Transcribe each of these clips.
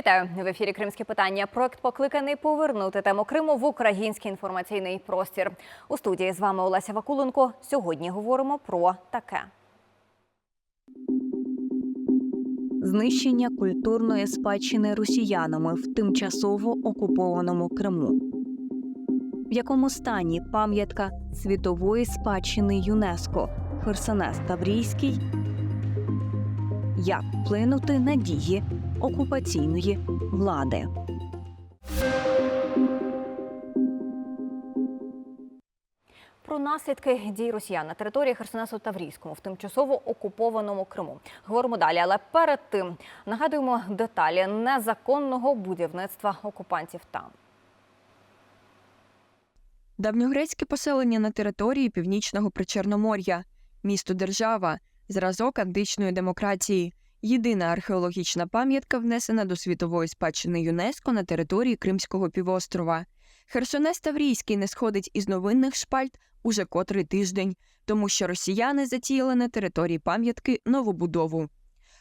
Вітаю в ефірі Кримське питання. Проект покликаний повернути тему Криму в український інформаційний простір. У студії з вами Олеся Вакуленко. Сьогодні говоримо про таке. Знищення культурної спадщини росіянами в тимчасово окупованому Криму. В якому стані пам'ятка світової спадщини ЮНЕСКО Херсонес Таврійський? Як вплинути на дії окупаційної влади? Про наслідки дій росіян на території Херсонесу Таврійському в тимчасово окупованому Криму. Говоримо далі, але перед тим нагадуємо деталі незаконного будівництва окупантів там. Давньогрецьке поселення на території північного Причорномор'я, місто держава, зразок античної демократії, єдина археологічна пам'ятка, внесена до світової спадщини ЮНЕСКО на території Кримського півострова. Херсонес Таврійський не сходить із новинних шпальт уже котрий тиждень, тому що росіяни затіяли на території пам'ятки новобудову.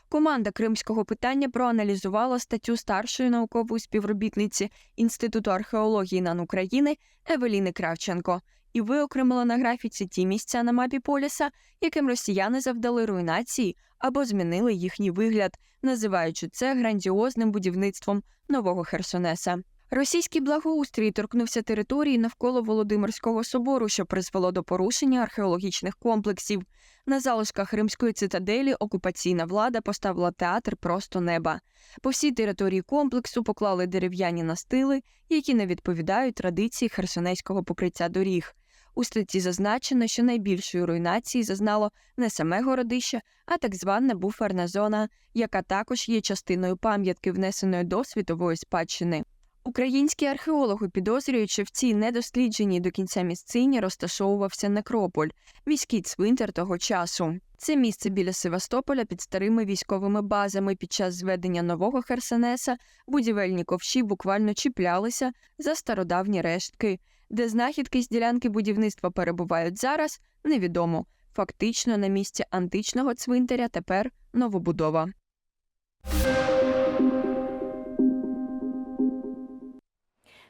Команда кримського питання проаналізувала статтю старшої наукової співробітниці Інституту археології НАН України Евеліни Кравченко і виокремила на графіці ті місця на мапі поліса, яким росіяни завдали руйнації або змінили їхній вигляд, називаючи це грандіозним будівництвом нового Херсонеса. Російський благоустрій торкнувся території навколо Володимирського собору, що призвело до порушення археологічних комплексів. На залишках римської цитаделі окупаційна влада поставила театр просто неба. По всій території комплексу поклали дерев'яні настили, які не відповідають традиції херсонейського покриття доріг. У статті зазначено, що найбільшої руйнації зазнало не саме городище, а так звана буферна зона, яка також є частиною пам'ятки, внесеної до світової спадщини. Українські археологи підозрюють, що в цій недослідженій до кінця місцині розташовувався некрополь, міський цвинтар того часу. Це місце біля Севастополя під старими військовими базами під час зведення нового Херсонеса будівельні ковші буквально чіплялися за стародавні рештки. Де знахідки з ділянки будівництва перебувають зараз, невідомо. Фактично на місці античного цвинтаря тепер новобудова.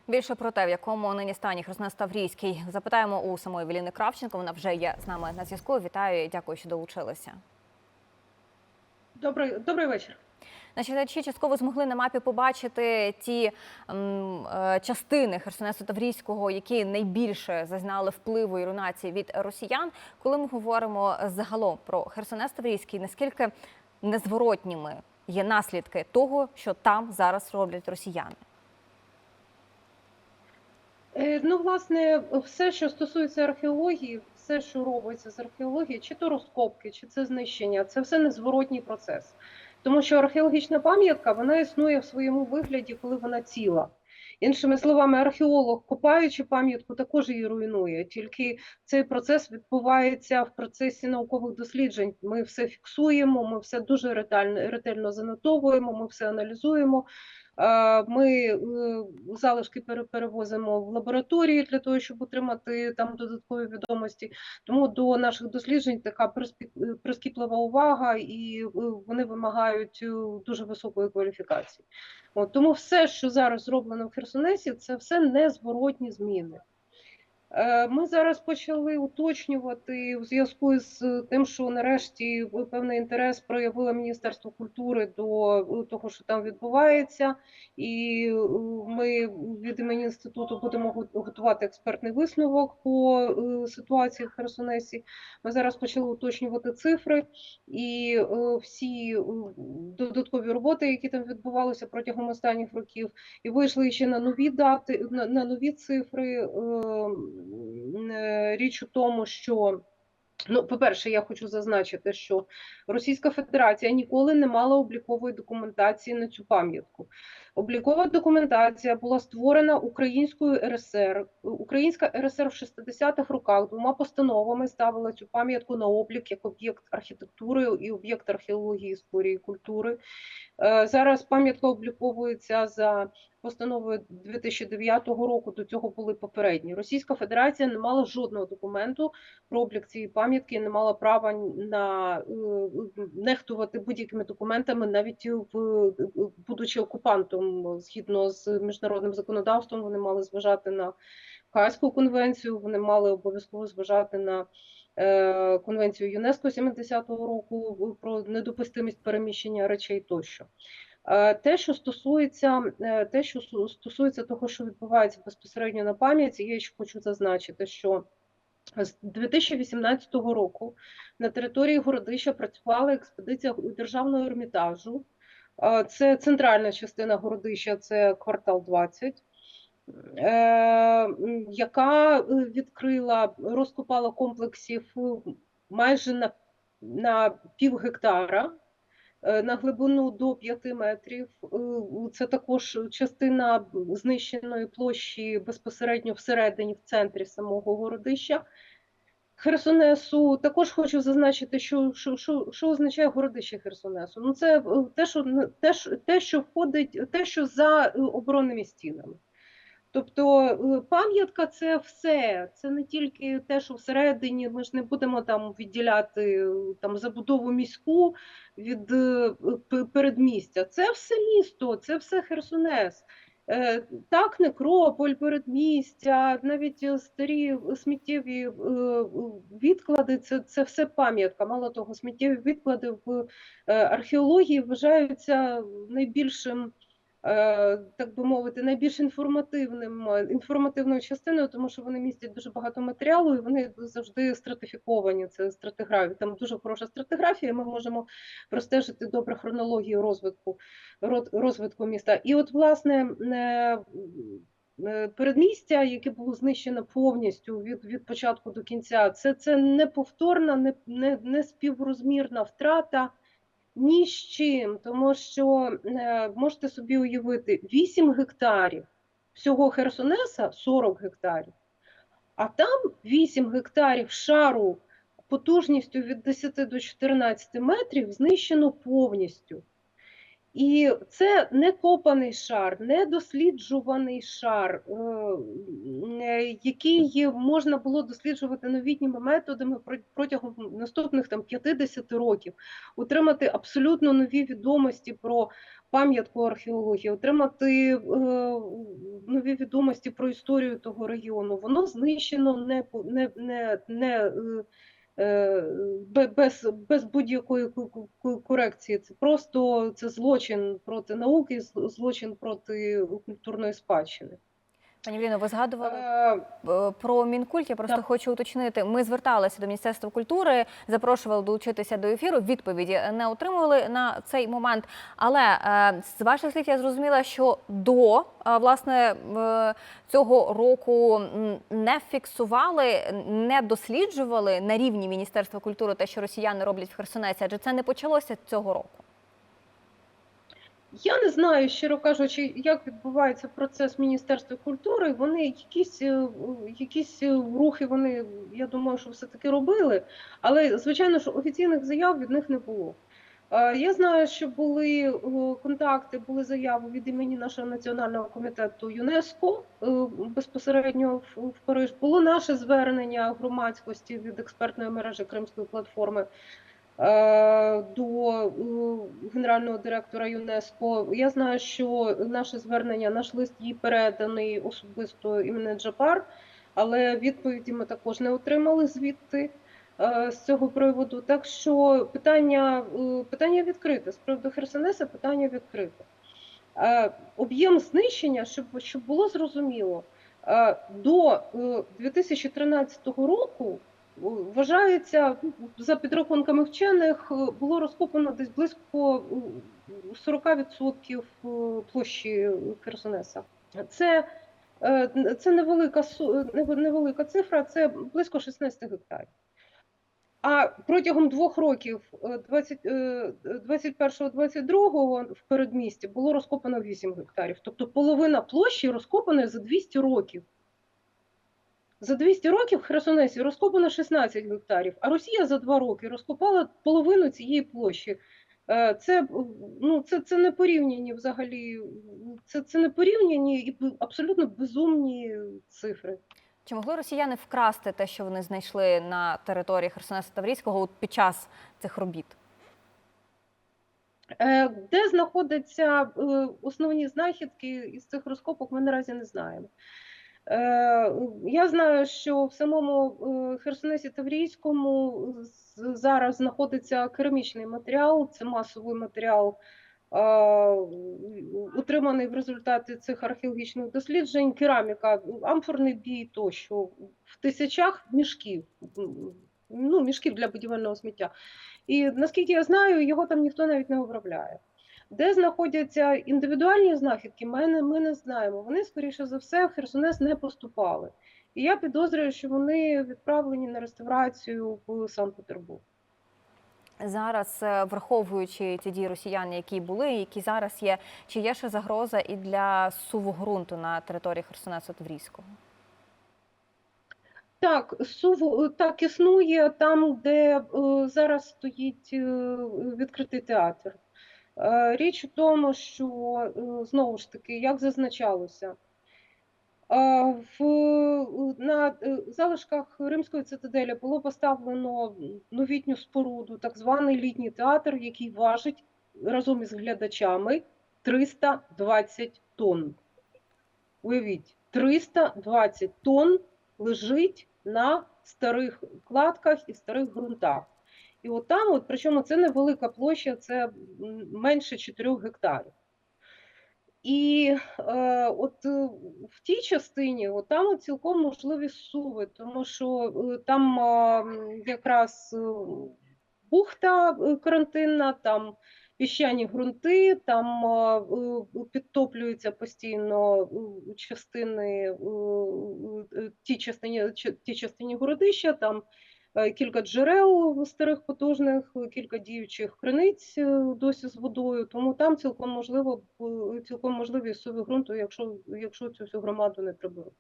Більше про те, в якому нині стані Херсонес Таврійський, запитаємо у самої Веліни Кравченко. Вона вже є з нами на зв'язку. Вітаю і дякую, що долучилися. Добрий, добрий вечір. Наші глядачі частково змогли на мапі побачити ті м, е, частини Херсонесу Таврійського, які найбільше зазнали впливу і руйнації від росіян. Коли ми говоримо загалом про Херсонес Таврійський, наскільки незворотніми є наслідки того, що там зараз роблять росіяни? Е, Ну, власне, все, що стосується археології, все, що робиться з археології, чи то розкопки, чи це знищення, це все незворотній процес. Тому що археологічна пам'ятка вона існує в своєму вигляді, коли вона ціла. Іншими словами, археолог, копаючи пам'ятку, також її руйнує. Тільки цей процес відбувається в процесі наукових досліджень. Ми все фіксуємо, ми все дуже ретельно, ретельно занотовуємо, ми все аналізуємо. Е, Ми е, залишки пере- перевозимо в лабораторії для того, щоб отримати там додаткові відомості. Тому до наших досліджень така прискіплива увага, і е, вони вимагають е, дуже високої кваліфікації. От, тому все, що зараз зроблено в Херсонесі, це все незворотні зміни. Е, Ми зараз почали уточнювати у зв'язку з тим, що нарешті певний інтерес проявило Міністерство культури до е, того, що там відбувається, і е, ми від імені інституту будемо готувати експертний висновок по е, ситуації в Херсонесі. Ми зараз почали уточнювати цифри і е, всі е, додаткові роботи, які там відбувалися протягом останніх років, і вийшли ще на нові дати, на нові цифри. Е, Річ у тому, що Ну, по-перше, я хочу зазначити, що Російська Федерація ніколи не мала облікової документації на цю пам'ятку. Облікова документація була створена Українською РСР. Українська РСР в 60-х роках двома постановами ставила цю пам'ятку на облік як об'єкт архітектури і об'єкт археології, історії, культури. Е, Зараз пам'ятка обліковується за постановою 2009 року. До цього були попередні. Російська Федерація не мала жодного документу про облік цієї пам'ятки, не мала права на е, нехтувати будь-якими документами, навіть в будучи окупантом, згідно з міжнародним законодавством, вони мали зважати на Хаазьку конвенцію, вони мали обов'язково зважати на конвенцію ЮНЕСКО 70-го року про недопустимість переміщення речей тощо. Е, Те, що стосується е, те, що стосується того, що відбувається безпосередньо на пам'яті, я ще хочу зазначити, що з 2018 року на території Городища працювала експедиція державного ермітажу. Е, Це центральна частина Городища, це квартал 20 е, м, яка е, відкрила, розкопала комплексів е, майже на, на пів гектара е, на глибину до 5 метрів. Е, Це також частина знищеної площі безпосередньо всередині, в центрі самого городища. Херсонесу також хочу зазначити, що, що, що, що означає городище Херсонесу. Ну, це е, те, що те, що- входить, те, що за е, оборонними стінами. Тобто е, пам'ятка це все, це не тільки те, що всередині. Ми ж не будемо там відділяти е, там забудову міську від е, передмістя. Це все місто, це все Херсонес. Так, некрополь, передмістя, навіть старі сміттєві відклади це, це все пам'ятка. Мало того, сміттєві відклади в археології вважаються найбільшим так би мовити, найбільш інформативним е, інформативною частиною, тому що вони містять дуже багато матеріалу, і вони завжди стратифіковані. Це стратиграфія. Там дуже хороша стратиграфія. Ми можемо простежити добре хронологію розвитку розвитку міста. І от, власне, е, е, передмістя, яке було знищено повністю від, від початку до кінця, це, це неповторна, не, не, не співрозмірна втрата ні з чим, тому що е, можете собі уявити 8 гектарів всього Херсонеса 40 гектарів, а там 8 гектарів шару потужністю від 10 до 14 метрів знищено повністю. І це не копаний шар, не досліджуваний шар, е, який можна було досліджувати новітніми методами про- протягом наступних там 50 років, отримати абсолютно нові відомості про пам'ятку археології, отримати е, нові відомості про історію того регіону. Воно знищено не, не, не, не е, без, без будь-якої корекції. Це просто це злочин проти науки, злочин проти культурної спадщини. Пані Вліно, ви згадували Е, Е, Про Мінкульт я просто Так. хочу уточнити. Ми зверталися до Міністерства культури, запрошували долучитися до ефіру. Відповіді не отримували на цей момент. Але е, з ваших слів я зрозуміла, що до власне цього року не фіксували, не досліджували на рівні Міністерства культури те, що росіяни роблять в Херсонесі, адже це не почалося цього року. Я не знаю, щиро кажучи, як відбувається процес в Міністерстві культури. Вони якісь, е, якісь е, рухи, вони, я думаю, що все-таки робили, але звичайно, що офіційних заяв від них не було. Е, Я знаю, що були контакти, були заяви від імені нашого національного комітету ЮНЕСКО безпосередньо в Париж. Було наше звернення громадськості від експертної мережі Кримської платформи до е, генерального директора ЮНЕСКО. Я знаю, що наше звернення, наш лист їй переданий особисто імені Джапар, але відповіді ми також не отримали звідти е, з цього приводу. Так що питання, е, питання відкрите. З приводу Херсонеса питання відкрите. Е, Об'єм знищення, щоб, щоб було зрозуміло, е, до е, 2013 року е, вважається за підрахунками вчених, було розкопано десь близько е, 40% е, площі Херсонеса. Це, е, це невелика, невелика цифра, це близько 16 гектарів. А протягом двох років, е, 20, е, 21-22 в передмісті було розкопано 8 гектарів. Тобто половина площі розкопана за 200 років. За 200 років в Херсонесі розкопано 16 гектарів, а Росія за 2 роки розкопала половину цієї площі. Е, Це, ну, це, це не порівняні взагалі, це, це не порівняні і абсолютно безумні цифри. Чи могли росіяни вкрасти те, що вони знайшли на території Херсонесу Таврійського під час цих робіт? Е, Де знаходяться е, основні знахідки із цих розкопок, ми наразі не знаємо. Е, Я знаю, що в самому е, Херсонесі Таврійському зараз знаходиться керамічний матеріал, це масовий матеріал, утриманий в результаті цих археологічних досліджень, кераміка, амфорний бій тощо в тисячах мішків, ну, мішків для будівельного сміття. І наскільки я знаю, його там ніхто навіть не обробляє. Де знаходяться індивідуальні знахідки, ми не, ми не знаємо. Вони, скоріше за все, в Херсонес не поступали. І я підозрюю, що вони відправлені на реставрацію в Санкт-Петербург. Зараз, е, враховуючи ті дії росіян, які були, які зараз є, чи є ще загроза і для суву ґрунту на території Херсонесу Таврійського? Так, СУВ так існує там, де е, зараз стоїть е, відкритий театр. Е, Річ у тому, що е, знову ж таки, як зазначалося, е, в, на залишках Римської цитаделі було поставлено новітню споруду, так званий літній театр, який важить разом із глядачами 320 тонн. Уявіть, 320 тонн лежить на старих кладках і старих ґрунтах. І от там, от, причому це невелика площа, це менше 4 гектарів. І е, от е, в тій частині от там от цілком можливі суви, тому що е, там е, якраз е, бухта карантинна, там піщані ґрунти, там е, підтоплюються постійно частини, е, ті частині, ті частині городища, там кілька джерел старих потужних, е, кілька діючих криниць е, досі з водою, тому там цілком можливо е, цілком можливі суви ґрунту, якщо, якщо цю всю громаду не приберуть.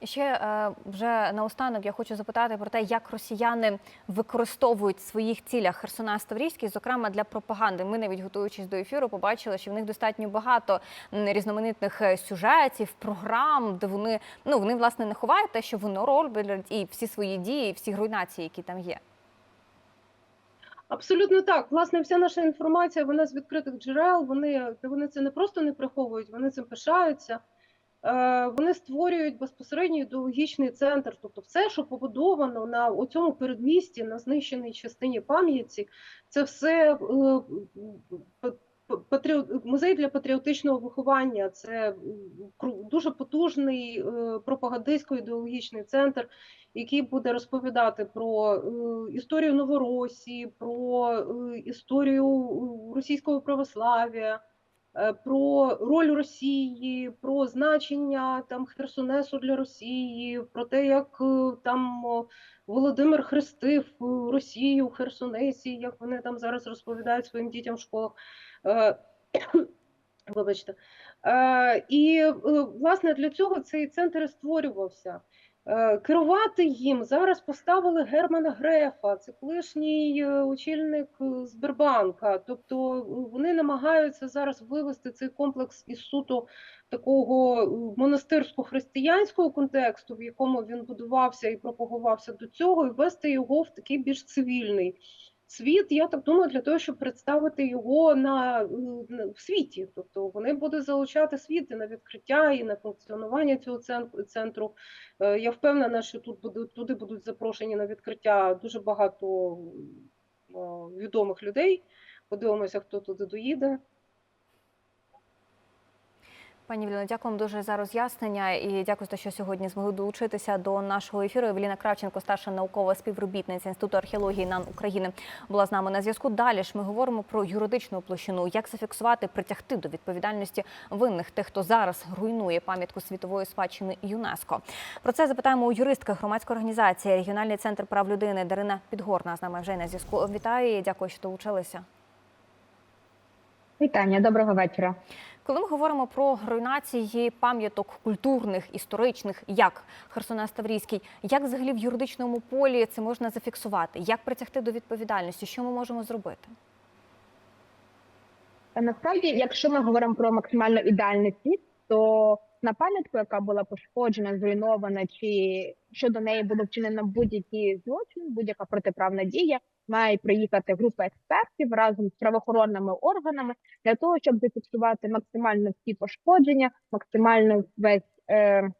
І ще е, вже наостанок я хочу запитати про те, як росіяни використовують в своїх цілях Херсонес Таврійський, зокрема для пропаганди. Ми навіть готуючись до ефіру, побачили, що в них достатньо багато різноманітних е, сюжетів, програм, де вони ну вони власне не ховають те, що вони роблять, і всі свої дії, всі руйнації, які там є. Абсолютно так. Власне, вся наша інформація вона з відкритих джерел. Вони, вони це не просто не приховують, вони цим пишаються. Е, Вони створюють безпосередньо ідеологічний центр, тобто все, що побудовано на цьому передмісті, на знищеній частині пам'яті, це все е, музей для патріотичного виховання. Це дуже потужний е, пропагандистсько-ідеологічний центр, який буде розповідати про історію Новоросії, про історію російського православ'я, про роль Росії, про значення там Херсонесу для Росії, про те, як е, там Володимир хрестив е, Росію в Херсонесі, як вони там зараз розповідають своїм дітям в школах. Е, Вибачте. Е, І е, власне для цього цей центр створювався. Е, Керувати їм зараз поставили Германа Грефа, це колишній е, очільник е, Сбербанка. Тобто е, вони намагаються зараз вивести цей комплекс із суто такого монастирсько-християнського контексту, в якому він будувався і пропагувався до цього, і вести його в такий більш цивільний світ. Я так думаю, для того, щоб представити його на, на- в світі. Тобто вони будуть залучати світ і на відкриття і на функціонування цього центру. Е, Я впевнена, що тут буде, туди будуть запрошені на відкриття дуже багато відомих людей. Подивимося, хто туди доїде. Пані Евеліно, дякую вам дуже за роз'яснення і дякую що сьогодні змогли долучитися до нашого ефіру. Евеліна Кравченко, старша наукова співробітниця Інституту археології НАН України, була з нами на зв'язку. Далі ж ми говоримо про юридичну площину, як зафіксувати, притягти до відповідальності винних тих, хто зараз руйнує пам'ятку світової спадщини ЮНЕСКО. Про це запитаємо у юристки громадської організації Регіональний центр прав людини Дарина Підгорна з нами вже на зв'язку. Вітаю і дякую, що долучилися. Вітання, доброго вечора. Коли ми говоримо про руйнації пам'яток культурних, історичних, як Херсонес Таврійський, як взагалі в юридичному полі це можна зафіксувати? Як притягти до відповідальності? Що ми можемо зробити? Насправді, якщо ми говоримо про максимально ідеальний світ, то на пам'ятку, яка була пошкоджена, зруйнована, чи щодо неї було вчинено будь-який злочин, будь-яка протиправна дія, має приїхати група експертів разом з правоохоронними органами для того, щоб зафіксувати максимально всі пошкодження, максимально весь е,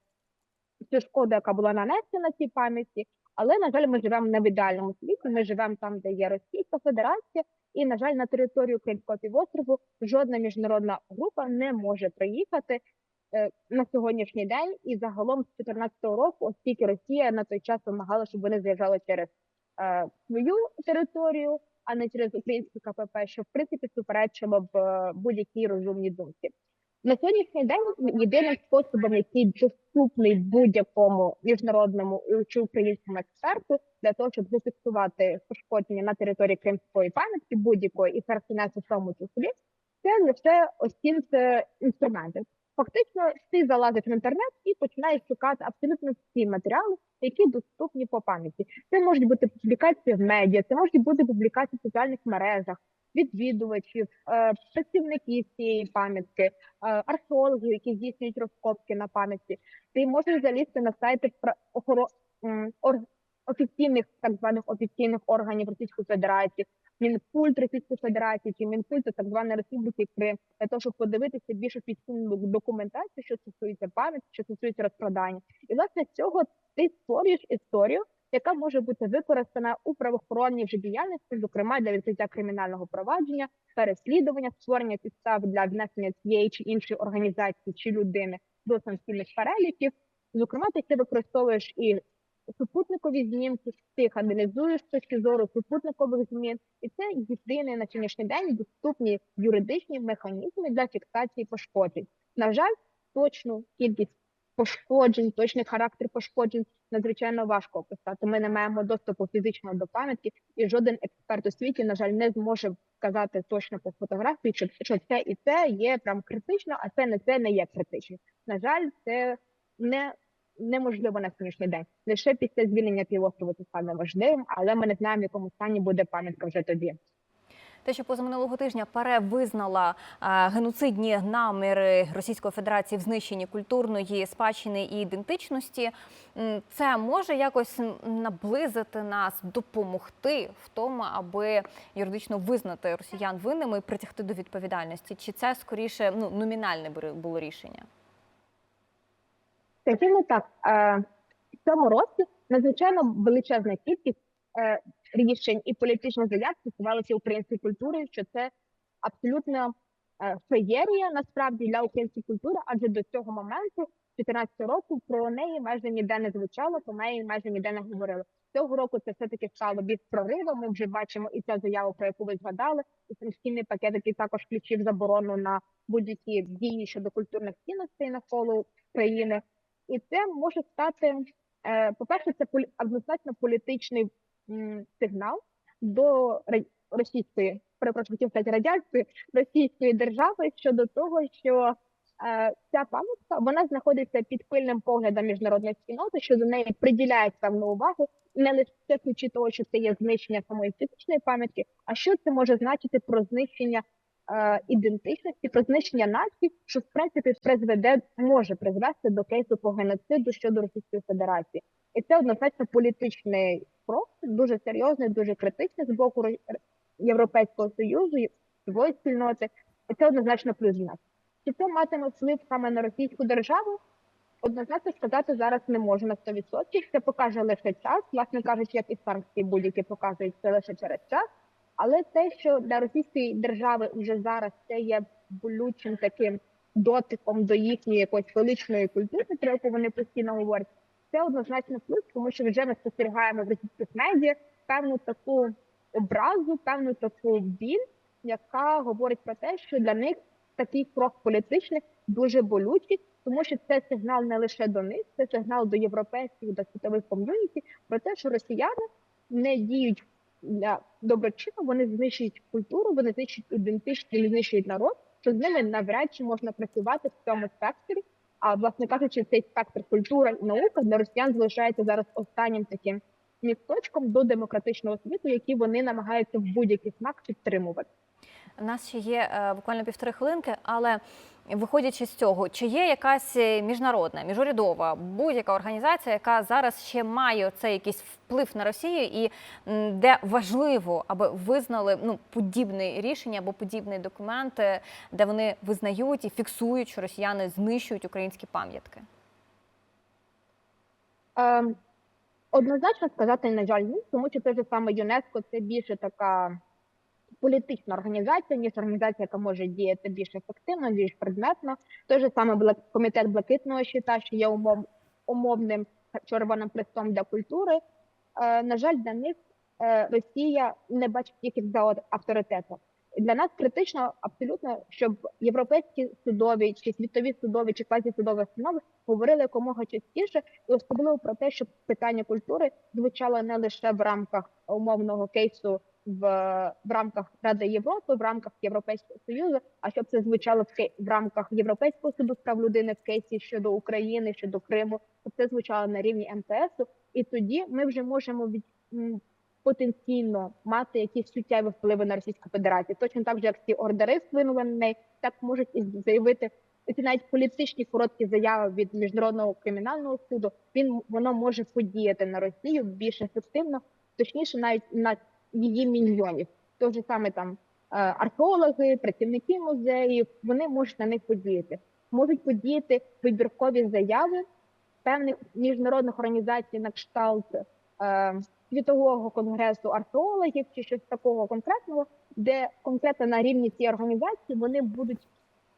всю шкоду, яка була нанесена цій пам'ятці. Але на жаль, ми живемо не в ідеальному світі. Ми живемо там, де є Російська Федерація, і на жаль, на територію Кримського півострову жодна міжнародна група не може приїхати е, на сьогоднішній день. І загалом з 2014 року, оскільки Росія на той час вимагала, щоб вони заїжджали через е, свою територію, а не через українське КПП, що в принципі суперечило б е, будь-якій розумній думці. На сьогоднішній день єдиним способом, який доступний будь-якому міжнародному чи українському експерту для того, щоб зафіксувати пошкодження на території кримської пам'ятки будь-якої і Херсонесу в тому числі, це лише ось ці інструменти. Фактично, ти залазиш в інтернет і починаєш шукати абсолютно всі матеріали, які доступні по пам'яті. Це можуть бути публікації в медіа, це можуть бути публікації в соціальних мережах, відвідувачів, е, працівників цієї пам'ятки, е, археологів, які здійснюють розкопки на пам'ятці. Ти можеш залізти на сайти офіційних так званих офіційних органів Російської Федерації, Мінкульт Російської Федерації чи Мінкульт так званої Республіки Крим, для того, щоб подивитися більш офіційну документацію, що стосується пам'ятки, що стосується розкрадання. І власне цього ти створюєш історію, яка може бути використана у правоохоронній вже діяльності, зокрема для відкриття кримінального провадження, переслідування, створення підстав для внесення цієї чи іншої організації чи людини до санкційних переліків. Зокрема, ти це використовуєш і супутникові знімки, ти їх аналізуєш з точки зору супутникових змін, і це єдиний на сьогоднішній день доступні юридичні механізми для фіксації пошкоджень. На жаль, точну кількість пошкоджень, точний характер пошкоджень надзвичайно важко описати. Ми не маємо доступу фізично до пам'ятки, і жоден експерт у світі, на жаль, не зможе сказати точно по фотографії, що це і це є прям критично, а це не це не є критично. На жаль, це не неможливо на сьогоднішній день. Лише після звільнення півострову це стане важливим, але ми не знаємо, в якому стані буде пам'ятка вже тоді. Те, що позаминулого тижня ПАРЕ визнала е, геноцидні наміри Російської Федерації в знищенні культурної спадщини і ідентичності, це може якось наблизити нас, допомогти в тому, аби юридично визнати росіян винними і притягти до відповідальності? Чи це скоріше ну номінальне бу- було рішення? Скажімо так, е, в цьому році надзвичайно величезна кількість е, рішень і політичних заяв стосувалися української культури, що це абсолютно е, феєрія насправді для української культури, адже до цього моменту, 14 року, про неї майже ніде не звучало, про неї майже ніде не говорили. Цього року це все таки стало більш проривом. Ми вже бачимо і ця заява, про яку ви згадали, і санкційний пакет, який також включив заборону на будь-які дії щодо культурних цінностей навколо країни. І це може стати, е, по-перше, це однозначно політичний сигнал до російської, перепрошую, хотів радянської російської держави щодо того, що е, ця пам'ятка вона знаходиться під пильним поглядом міжнародної спільноти, що до неї приділяють певну увагу, не лише ключі того, що це є знищення самої фізичної пам'ятки, а що це може значити про знищення ідентичності, про знищення нації, що в принципі призведе, може призвести до кейсу по геноциду щодо Російської Федерації, і це однозначно політичний крок, дуже серйозний, дуже критичний з боку Європейського союзу, свої спільноти. І це однозначно плюс для нас. Чи це матиме вплив саме на російську державу? Однозначно сказати зараз не можу на 100%. Це покаже лише час, власне кажучи, як і санкції будь-які показують це лише через час. Але те, що для російської держави вже зараз це є болючим таким дотиком до їхньої якоїсь величної культури, про яку вони постійно говорять, це однозначно плюс, тому що вже ми спостерігаємо в російських медіа певну таку образу, певну таку біль, яка говорить про те, що для них такий крок політичний дуже болючий, тому що це сигнал не лише до них, це сигнал до європейських, до світових ком'юніті про те, що росіяни не діють для доброчину, вони знищують культуру, вони знищують ідентичність, знищують народ, що з ними навряд чи можна працювати в цьому спектрі. А власне кажучи, цей спектр культура і наука для росіян залишається зараз останнім таким місточком до демократичного світу, який вони намагаються в будь-який смак підтримувати. У нас ще є е, буквально півтори хвилинки, але виходячи з цього, чи є якась е, міжнародна, міжурядова, будь-яка організація, яка зараз ще має цей якийсь вплив на Росію, і де важливо, аби визнали ну подібне рішення або подібний документ, е, де вони визнають і фіксують, що росіяни знищують українські пам'ятки? Ем, Однозначно сказати, на жаль, ні, тому що те ж саме ЮНЕСКО це більше така політична організація, ніж організація, яка може діяти більш ефективно, більш предметно. Той же саме комітет блакитного щита, що є умов, умовним червоним хрестом для культури. Е, на жаль, для них е, Росія не бачить їх за авторитетом. Для нас критично абсолютно, щоб європейські судові чи світові судові чи квазісудові установи говорили якомога частіше, і особливо про те, щоб питання культури звучало не лише в рамках умовного кейсу в, в рамках Ради Європи, в рамках Європейського Союзу, а щоб це звучало в, кей- в рамках Європейського суду з прав людини в кейсі щодо України, щодо Криму, щоб це звучало на рівні МТСу, і тоді ми вже можемо від потенційно мати якісь суттєві впливи на Російську Федерацію. Точно так же, як ці ордери вплинули на неї, так можуть і заявити ці навіть політичні короткі заяви від міжнародного кримінального суду. Він воно може подіяти на Росію більш ефективно, точніше, навіть на її мільйонів. То ж саме там е, археологи, працівники музеїв, вони можуть на них подіяти. Можуть подіяти вибіркові заяви певних міжнародних організацій на кшталт е, світового конгресу археологів чи щось такого конкретного, де конкретно на рівні цієї організації вони будуть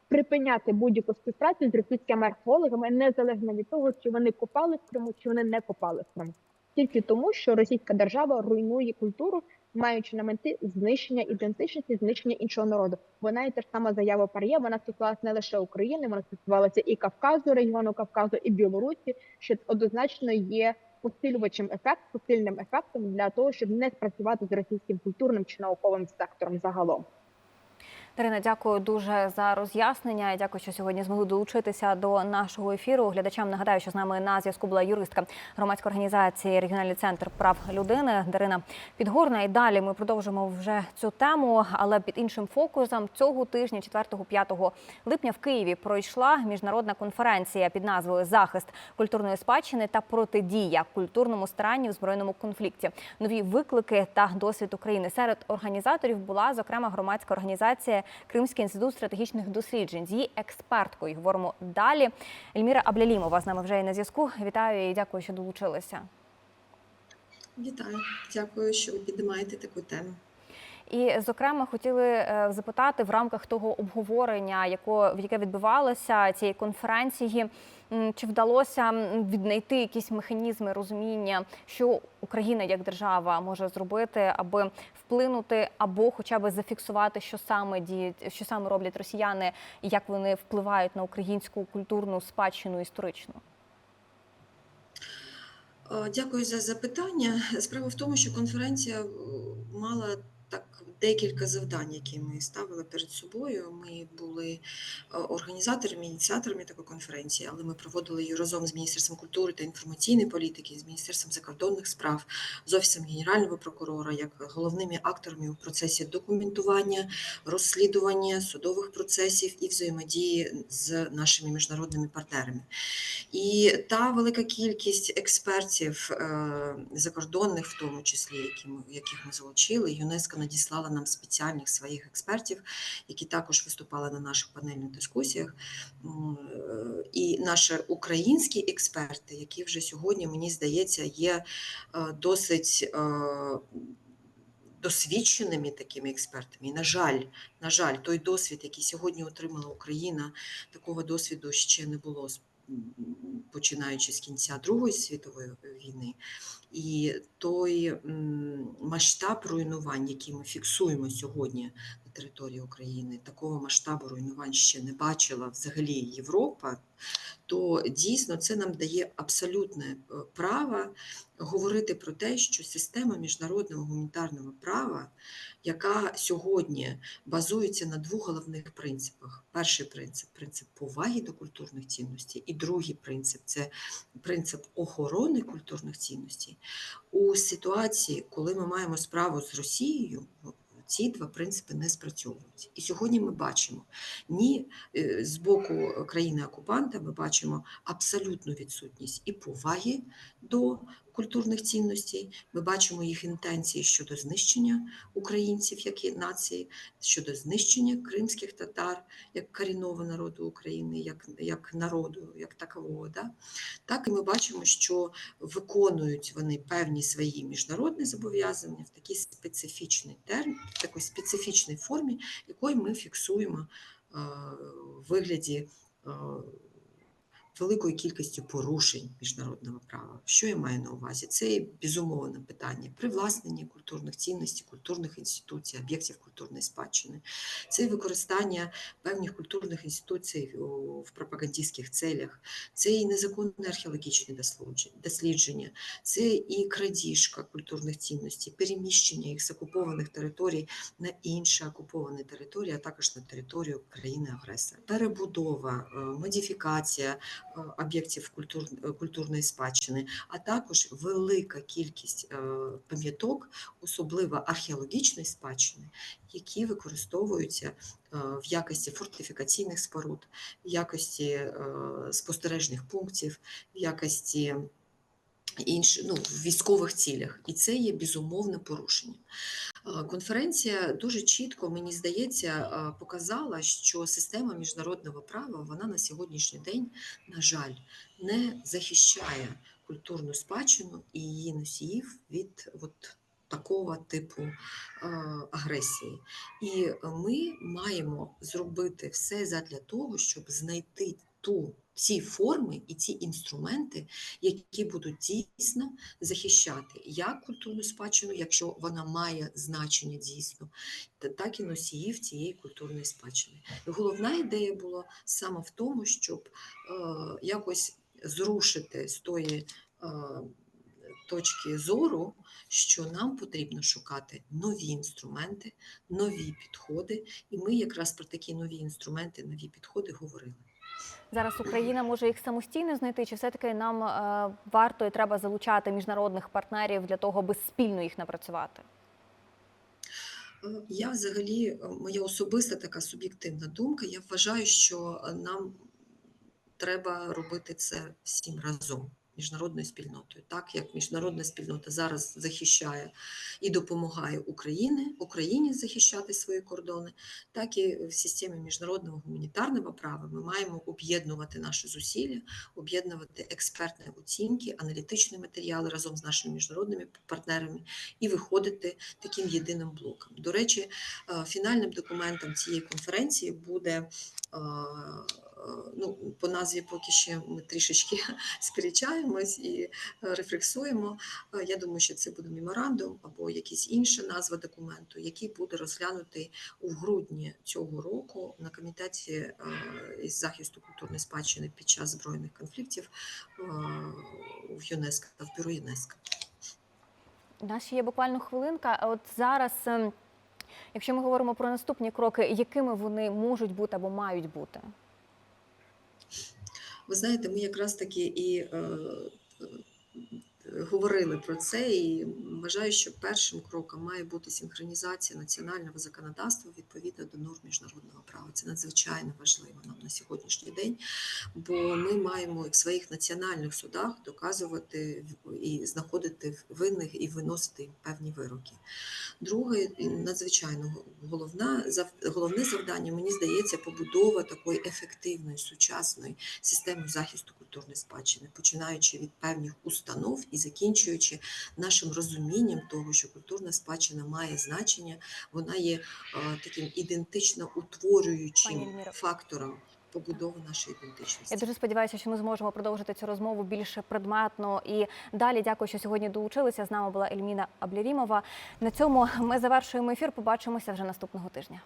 припиняти будь-яку співпрацю з російськими археологами, незалежно від того, чи вони копали в Криму, чи вони не копали в Криму. Тільки тому, що російська держава руйнує культуру, маючи на меті знищення ідентичності, знищення іншого народу. Вона і та ж сама заява Пар'є, вона стосувалася не лише України, вона стосувалася і Кавказу, регіону Кавказу, і Білорусі, що однозначно є посилювачем ефект, посильним ефектом для того, щоб не спрацювати з російським культурним чи науковим сектором загалом. Дарина, дякую дуже за роз'яснення. Дякую, що сьогодні змогли долучитися до нашого ефіру. Глядачам нагадаю, що з нами на зв'язку була юристка громадської організації Регіональний центр прав людини Дарина Підгорна. І далі ми продовжимо вже цю тему, але під іншим фокусом цього тижня, 4-5 липня, в Києві пройшла міжнародна конференція під назвою Захист культурної спадщини та протидія культурному старанню в збройному конфлікті. Нові виклики та досвід України серед організаторів була зокрема громадська організація Кримський інститут стратегічних досліджень. З її експерткою говоримо далі. Ельміра Аблялімова з нами вже є на зв'язку. Вітаю і дякую, що долучилися. Вітаю, дякую, що ви піднімаєте таку тему. І, зокрема, хотіли е, запитати в рамках того обговорення, яке відбувалося цієї конференції, чи вдалося віднайти якісь механізми розуміння, що Україна як держава може зробити, аби вплинути або хоча б зафіксувати, що саме діють, що саме роблять росіяни, і як вони впливають на українську культурну спадщину історичну. Е, Дякую за запитання. Справа в тому, що конференція е, мала так декілька завдань, які ми ставили перед собою. Ми були е, організаторами, ініціаторами такої конференції, але ми проводили її разом з Міністерством культури та інформаційної політики, з Міністерством закордонних справ, з Офісом Генерального прокурора, як головними акторами у процесі документування, розслідування судових процесів і взаємодії з нашими міжнародними партнерами. І та велика кількість експертів е, закордонних, в тому числі, яких ми залучили, ЮНЕСКО надіслала нам спеціальних своїх експертів, які також виступали на наших панельних дискусіях. Е, І наші українські експерти, які вже сьогодні, мені здається, є е, досить. е, Досвідченими такими експертами, і на жаль, на жаль, той досвід, який сьогодні отримала Україна, такого досвіду ще не було починаючи з кінця Другої світової війни. І той масштаб руйнувань, який ми фіксуємо сьогодні території України, такого масштабу руйнувань ще не бачила взагалі Європа, то дійсно це нам дає абсолютне е, право говорити про те, що система міжнародного гуманітарного права, яка сьогодні базується на двох головних принципах. Перший принцип принцип поваги до культурних цінностей, і другий принцип це принцип охорони культурних цінностей. У ситуації, коли ми маємо справу з Росією, ці два принципи не спрацьовують. І сьогодні ми бачимо ні е, з боку країни-окупанта, ми бачимо абсолютну відсутність і поваги до культурних цінностей. Ми бачимо їх інтенції щодо знищення українців як нації, щодо знищення кримських татар як корінного народу України, як, як народу, як такового. Да? Так і ми бачимо, що виконують вони певні свої міжнародні зобов'язання в такій специфічній термін, такій специфічній формі, якої ми фіксуємо в вигляді. Великою кількістю порушень міжнародного права. Що я маю на увазі? Це є безумовне питання привласнення культурних цінностей, культурних інституцій, об'єктів культурної спадщини. Це використання певних культурних інституцій в пропагандистських целях, це і незаконне археологічне дослідження- це і крадіжка культурних цінностей, переміщення їх з окупованих територій на інші окуповані території, а також на територію країни-агресора. Перебудова, е, модифікація об'єктів культур, е, культурної спадщини, а також велика кількість е, пам'яток, особливо археологічної спадщини, які використовуються е, в якості фортифікаційних споруд, в якості е, спостережних пунктів, в якості інших ну, в військових цілях, і це є безумовне порушення. Конференція дуже чітко, мені здається, показала, що система міжнародного права вона на сьогоднішній день, на жаль, не захищає культурну спадщину і її носіїв від от такого типу агресії. І ми маємо зробити все задля того, щоб знайти ту ці форми і ці інструменти, які будуть дійсно захищати як культурну спадщину, якщо вона має значення дійсно, так і носіїв цієї культурної спадщини. Головна ідея була саме в тому, щоб е, якось зрушити з тої е, точки зору, що нам потрібно шукати нові інструменти, нові підходи, і ми якраз про такі нові інструменти, нові підходи говорили. Зараз Україна може їх самостійно знайти, чи все-таки нам е, варто і треба залучати міжнародних партнерів для того, аби спільно їх напрацювати? Е, Я взагалі, е, моя особиста така суб'єктивна думка, я вважаю, що нам треба робити це всім разом. Міжнародною спільнотою, так як міжнародна спільнота зараз захищає і допомагає Україні, Україні захищати свої кордони, так і в системі міжнародного гуманітарного права ми маємо об'єднувати наші зусилля, об'єднувати експертні оцінки, аналітичні матеріали разом з нашими міжнародними партнерами і виходити таким єдиним блоком. До речі, е, фінальним документом цієї конференції буде. Ну, по назві поки ще ми трішечки сперечаємось і е, рефлексуємо. Е, Я думаю, що це буде меморандум або якась інша назва документу, який буде розглянутий у грудні цього року на комітеті е, із захисту культурної спадщини під час збройних конфліктів в ЮНЕСКО в бюро ЮНЕСКО. У нас є буквально хвилинка. От зараз, ем, якщо ми говоримо про наступні кроки, якими вони можуть бути або мають бути? Ви знаєте, ми якраз таки і говорили про це, і вважаю, що першим кроком має бути синхронізація національного законодавства відповідно до норм міжнародного права. Це надзвичайно важливо нам на сьогоднішній день, бо ми маємо в своїх національних судах доказувати і знаходити винних і виносити певні вироки. Друге, надзвичайно головна, головне завдання, мені здається, побудова такої ефективної сучасної системи захисту культурної спадщини, починаючи від певних установ і закінчуючи нашим розумінням того, що культурна спадщина має значення, вона є е, таким ідентично утворюючим фактором побудови нашої ідентичності. Я дуже сподіваюся, що ми зможемо продовжити цю розмову більш предметно і далі. Дякую, що сьогодні долучилися. З нами була Ельміна Аблярімова. На цьому ми завершуємо ефір. Побачимося вже наступного тижня.